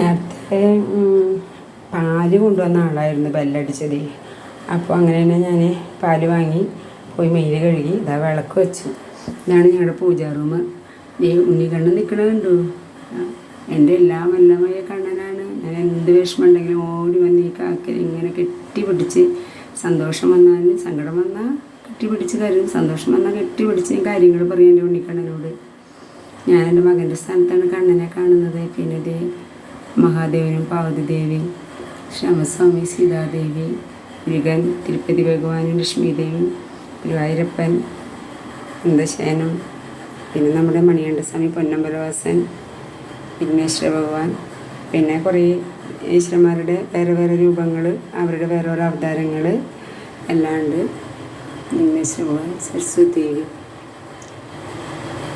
നേരത്തെ പാൽ കൊണ്ടുവന്ന ആളായിരുന്നു ബെല്ലടിച്ചത്. അപ്പോൾ അങ്ങനെ തന്നെ ഞാൻ പാൽ വാങ്ങി പോയി മെയിൽ കഴുകി ഇതാ വിളക്ക് വെച്ചു. ഇതാണ് ഞങ്ങളുടെ പൂജാ റൂം. ഈ ഉണ്ണിക്കണ്ണൻ നിൽക്കണ കണ്ടു? എന്റെ എല്ലാം വല്ലമായ കണ്ണനാണ്. ഞാൻ എന്ത് വിഷമം ഉണ്ടെങ്കിലും ഓടി വന്ന് ഈ കാക്കൽ ഇങ്ങനെ കെട്ടിപ്പിടിച്ച് സന്തോഷം വന്നാൽ സങ്കടം വന്നാൽ കെട്ടിപ്പിടിച്ച് കരും സന്തോഷം വന്നാൽ കെട്ടിപ്പിടിച്ച് കാര്യങ്ങൾ പറയും എന്റെ ഉണ്ണിക്കണ്ണനോട് ഞാൻ എന്റെ മകന്റെ സ്ഥാനത്താണ് കണ്ണനെ കാണുന്നത്. പിന്നെ മഹാദേവനും പാർവതി ദേവി ശ്യാമസ്വാമി സീതാദേവി മുരുകൻ തിരുപ്പതി ഭഗവാനും ലക്ഷ്മിദേവി ഗുരുവായൂരപ്പൻ അന്തശയനം പിന്നെ നമ്മുടെ മണികണ്ഠസ്വാമി പൊന്നമ്പലവാസൻ വിഘ്നേശ്വര ഭഗവാൻ പിന്നെ കുറേ ഈശ്വരന്മാരുടെ വേറെ വേറെ രൂപങ്ങൾ അവരുടെ വേറെ ഓരോ അവതാരങ്ങൾ എല്ലാം ഉണ്ട്. വിഘ്നേശ്വര ഭഗവാൻ സരസ്വതി ദേവി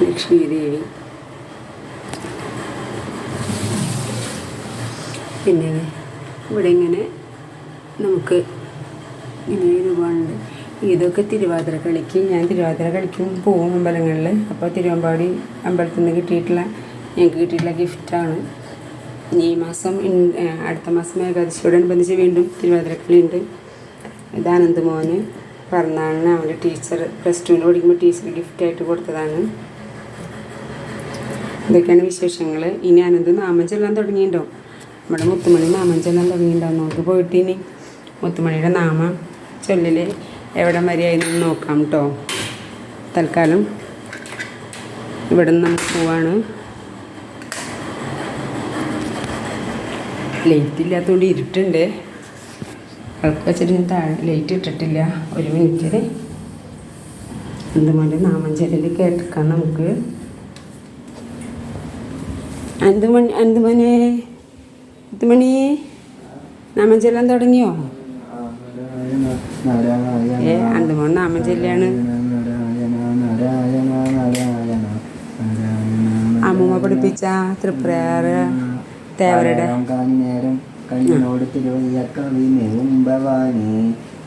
ലക്ഷ്മി ദേവി പിന്നെ ഇവിടെ ഇങ്ങനെ നമുക്ക് ഇങ്ങനെ രൂപമുണ്ട് ഇതൊക്കെ തിരുവാതിര കളിക്ക്. ഞാൻ തിരുവാതിര കളിക്കും പോവും അമ്പലങ്ങളിൽ. അപ്പോൾ തിരുവമ്പാടി അമ്പലത്തിൽ നിന്ന് കിട്ടിയിട്ടുള്ള ഞങ്ങൾക്ക് കിട്ടിയിട്ടുള്ള ഗിഫ്റ്റാണ് ഈ മാസം അടുത്ത മാസം ഏകാദശിയോടനുബന്ധിച്ച് വീണ്ടും തിരുവാതിര കളിയുണ്ട്. ഇത് അനന്ത് മോന് പിറന്നാളിന് അവന്റെ ടീച്ചർ പ്ലസ് ടുവിന് പഠിക്കുമ്പോൾ ടീച്ചർ ഗിഫ്റ്റായിട്ട് കൊടുത്തതാണ്. ഇതൊക്കെയാണ് വിശേഷങ്ങൾ ഇനി അനന്ത് നാമം ചൊല്ലാൻ തുടങ്ങിയിട്ടുണ്ടോ? നമ്മുടെ മുത്തുമണി നാമം ചൊല്ലാൻ തുടങ്ങിയിട്ടുണ്ടാവും നമുക്ക് പോയിട്ട് മുത്തുമണിയുടെ നാമം ചൊല്ലിൽ എവിടെ മര്യാദ നോക്കാം കേട്ടോ തൽക്കാലം ഇവിടെ നിന്ന് നമുക്ക് പോവാണ്. ലൈറ്റ് ഇല്ലാത്തതുകൊണ്ട് ഇരുട്ടുണ്ട്. വിളക്ക് വെച്ചിട്ട് താഴെ ലൈറ്റ് ഇട്ടിട്ടില്ല. ഒരു മിനിറ്റ് എന്തുമണി നാമം ചൊല്ലൽ കേൾക്കാം നമുക്ക്. എന്തുമണി അന്തുമണി അന്തുമണി നാമം ചെല്ലാൻ തുടങ്ങിയോ? ഏ അന്തമോൺ നാമം ചെല്ലാണ് അമ്മൂമ്മ പഠിപ്പിച്ച തൃപ്രയാറ് തേവരുടെ. കണ്ണിനോട്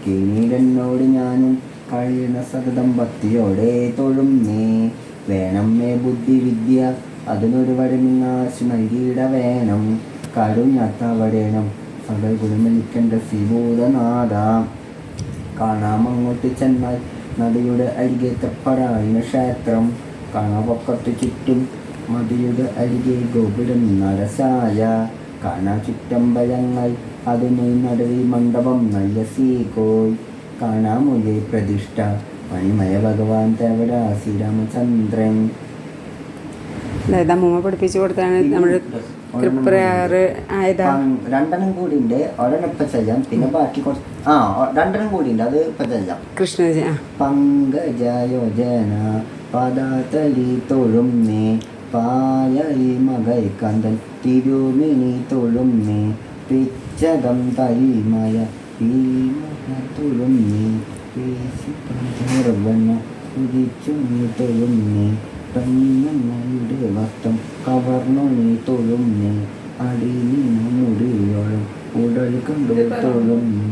കിരീടനോട് ഞാനും കഴിയുന്ന സതതം ഭക്തിയോടെ തൊഴുന്നേ. വേണം മേ ബുദ്ധി വിദ്യ അതിനൊരു വരമിങ്ങാശു നൽകിയിട വേണം. കരുഞ്ഞാത്തവടേണം സകൽ ഗുണമലിക്കേണ്ട ശ്രീഭൂതനാഥ കാണാമങ്ങോട്ട് ചെന്നാൽ നദിയുടെ അരികെ തെപ്പടായിന ക്ഷേത്രം കാണാപൊക്കത്ത് ചുറ്റും മതിയുടെ അരികെ ഗോപുരം നരസായ. കാണാ ചുറ്റമ്പലങ്ങൾ അതിന് നടുവിൽ മണ്ഡപം നല്ല സീകോയ് കാണാമുല്ലേ പ്രതിഷ്ഠ മണിമയ ഭഗവാൻ തേവട ശ്രീരാമചന്ദ്രൻ. അതായത് അമ്മൂമ്മ പഠിപ്പിച്ചു കൊടുത്താണ് നമ്മുടെ തൃപ്രയാറ് ആയതാ? പങ്- രണ്ടെണ്ണം കൂടി ഉണ്ട് ഒരെണ്ണം ഇപ്പൊ ചെയ്യാം. പിന്നെ ബാക്കി കുറച്ച് ആ രണ്ടെണ്ണം കൂടി ഉണ്ട് അത് ഇപ്പൊ ചെയ്യാം. കൃഷ്ണ പങ്കജയോജന പദാതലി തൊഴും പായലി മകൈ കന്തൻ തിരുമിനി തൊഴും നേ പിച്ചകം തരിമയ തൊഴും പേശി പേശിപ്പഞ്ചർവന കുതിച്ചു നീ നേ വസ്ത്രം കവർന്നു നീ തൊഴും നേ. അടി നീ മുടിയോളം ഉടൽ കണ്ടു തൊഴും നീ.